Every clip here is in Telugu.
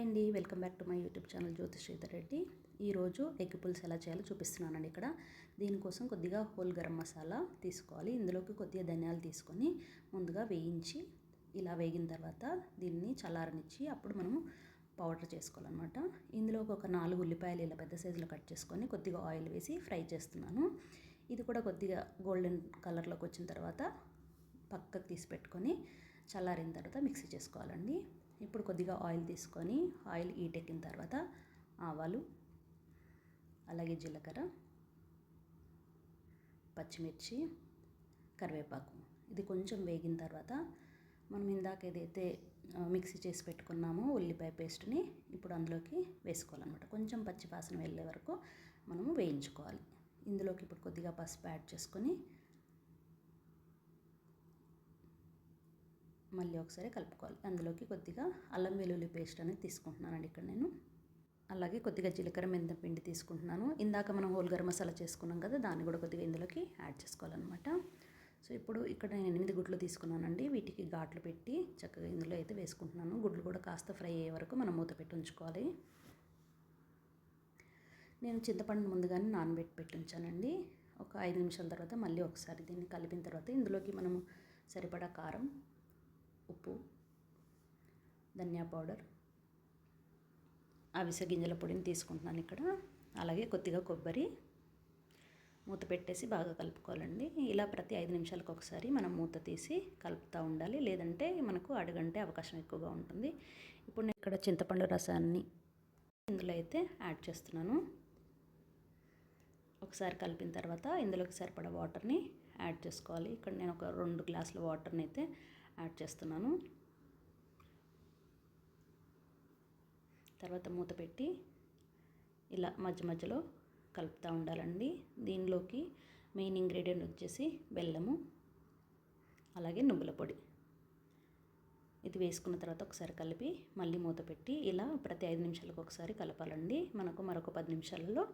హాయ్ అండి. Welcome back to my YouTube channel Jyothi Sridhar Reddy. ఈరోజు ఎగ్ పులుసు ఎలా చేయాలో చూపిస్తున్నానండి ఇక్కడ. దీనికోసం కొద్దిగా హోల్ గరం మసాలా తీసుకోవాలి. ఇందులోకి కొద్దిగా ధనియాలు తీసుకొని ముందుగా వేయించి ఇలా వేగిన తర్వాత దీన్ని చల్లారనిచ్చి అప్పుడు మనము పౌడర్ చేసుకోవాలన్నమాట. ఇందులోకి ఒక నాలుగు ఉల్లిపాయలు ఇలా పెద్ద సైజులో కట్ చేసుకొని కొద్దిగా ఆయిల్ వేసి ఫ్రై చేస్తున్నాను. ఇది కూడా కొద్దిగా గోల్డెన్ కలర్లోకి వచ్చిన తర్వాత పక్కకు తీసి పెట్టుకొని చల్లారిన తర్వాత మిక్సీ చేసుకోవాలండి. ఇప్పుడు కొద్దిగా ఆయిల్ తీసుకొని ఆయిల్ ఈటెక్కిన తర్వాత ఆవాలు అలాగే జీలకర్ర పచ్చిమిర్చి కరివేపాకు. ఇది కొంచెం వేగిన తర్వాత మనం ఇందాక ఏదైతే మిక్సీ చేసి పెట్టుకున్నామో ఉల్లిపాయ పేస్ట్ని ఇప్పుడు అందులోకి వేసుకోవాలన్నమాట. కొంచెం పచ్చి వాసన వెళ్ళే వరకు మనము వేయించుకోవాలి. ఇందులోకి ఇప్పుడు కొద్దిగా పసుపు యాడ్ చేసుకొని మళ్ళీ ఒకసారి కలుపుకోవాలి. అందులోకి కొద్దిగా అల్లం వెల్లుల్లి పేస్ట్ అనేది తీసుకుంటున్నానండి ఇక్కడ నేను. అలాగే కొద్దిగా జీలకర్ర మెంతం పిండి తీసుకుంటున్నాను. ఇందాక మనం హోల్ గరం మసాలా చేసుకున్నాం కదా దాన్ని కూడా కొద్దిగా ఇందులోకి యాడ్ చేసుకోవాలన్నమాట. సో ఇప్పుడు ఇక్కడ నేను ఎనిమిది గుడ్లు తీసుకున్నానండి. వీటికి ఘాట్లు పెట్టి చక్కగా ఇందులో అయితే వేసుకుంటున్నాను. గుడ్లు కూడా కాస్త ఫ్రై అయ్యే వరకు మనం మూత పెట్టి ఉంచుకోవాలి. నేను చింతపండు ముందుగానే నానబెట్టి పెట్టి ఉంచానండి. ఒక ఐదు నిమిషాల తర్వాత మళ్ళీ ఒకసారి దీన్ని కలిపిన తర్వాత ఇందులోకి మనము సరిపడా కారం ఉప్పు ధనియా పౌడర్ అవిసె గింజల పొడిని తీసుకుంటున్నాను ఇక్కడ. అలాగే కొద్దిగా కొబ్బరి మూత పెట్టేసి బాగా కలుపుకోవాలండి. ఇలా ప్రతి ఐదు నిమిషాలకు ఒకసారి మనం మూత తీసి కలుపుతూ ఉండాలి. లేదంటే మనకు అడగంటే అవకాశం ఎక్కువగా ఉంటుంది. ఇప్పుడు నేను ఇక్కడ చింతపండు రసాన్ని ఇందులో అయితే యాడ్ చేస్తున్నాను. ఒకసారి కలిపిన తర్వాత ఇందులోకి సరిపడా వాటర్ని యాడ్ చేసుకోవాలి. ఇక్కడ నేను ఒక రెండు గ్లాసుల వాటర్ని అయితే యాడ్ చేస్తున్నాను. తర్వాత మూత పెట్టి ఇలా మధ్య మధ్యలో కలుపుతూ ఉండాలండి. దీనిలోకి మెయిన్ ఇంగ్రీడియంట్ వచ్చేసి బెల్లము అలాగే నువ్వుల పొడి. ఇది వేసుకున్న తర్వాత ఒకసారి కలిపి మళ్ళీ మూత పెట్టి ఇలా ప్రతి ఐదు నిమిషాలకు ఒకసారి కలపాలండి. మనకు మరొక పది నిమిషాలలో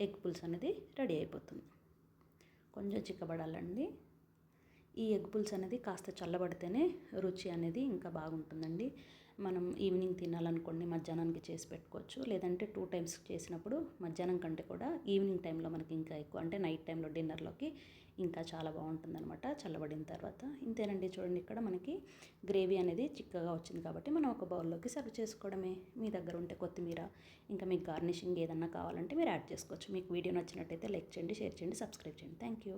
ఎగ్ పులుసు అనేది రెడీ అయిపోతుంది. కొంచెం చిక్కబడాలండి. ఈ ఎగ్ పులుసు అనేది కాస్త చల్లబడితేనే రుచి అనేది ఇంకా బాగుంటుందండి. మనం ఈవినింగ్ తినాలనుకోండి మధ్యాహ్నానికి చేసి పెట్టుకోవచ్చు. లేదంటే టూ టైమ్స్ చేసినప్పుడు మధ్యాహ్నం కంటే కూడా ఈవినింగ్ టైంలో మనకి ఇంకా ఎక్కువ అంటే నైట్ టైంలో డిన్నర్లోకి ఇంకా చాలా బాగుంటుంది అనమాట చల్లబడిన తర్వాత. ఇంతేనండి చూడండి ఇక్కడ మనకి గ్రేవీ అనేది చిక్కగా వచ్చింది కాబట్టి మనం ఒక బౌల్లోకి సర్వ్ చేసుకోవడమే. మీ దగ్గర ఉంటే కొత్తిమీర ఇంకా మీకు గార్నిషింగ్ ఏదన్నా కావాలంటే మీరు యాడ్ చేసుకోవచ్చు. మీకు వీడియో నచ్చినట్టయితే లైక్ చేయండి షేర్ చేయండి సబ్స్క్రైబ్ చేయండి. Thank you.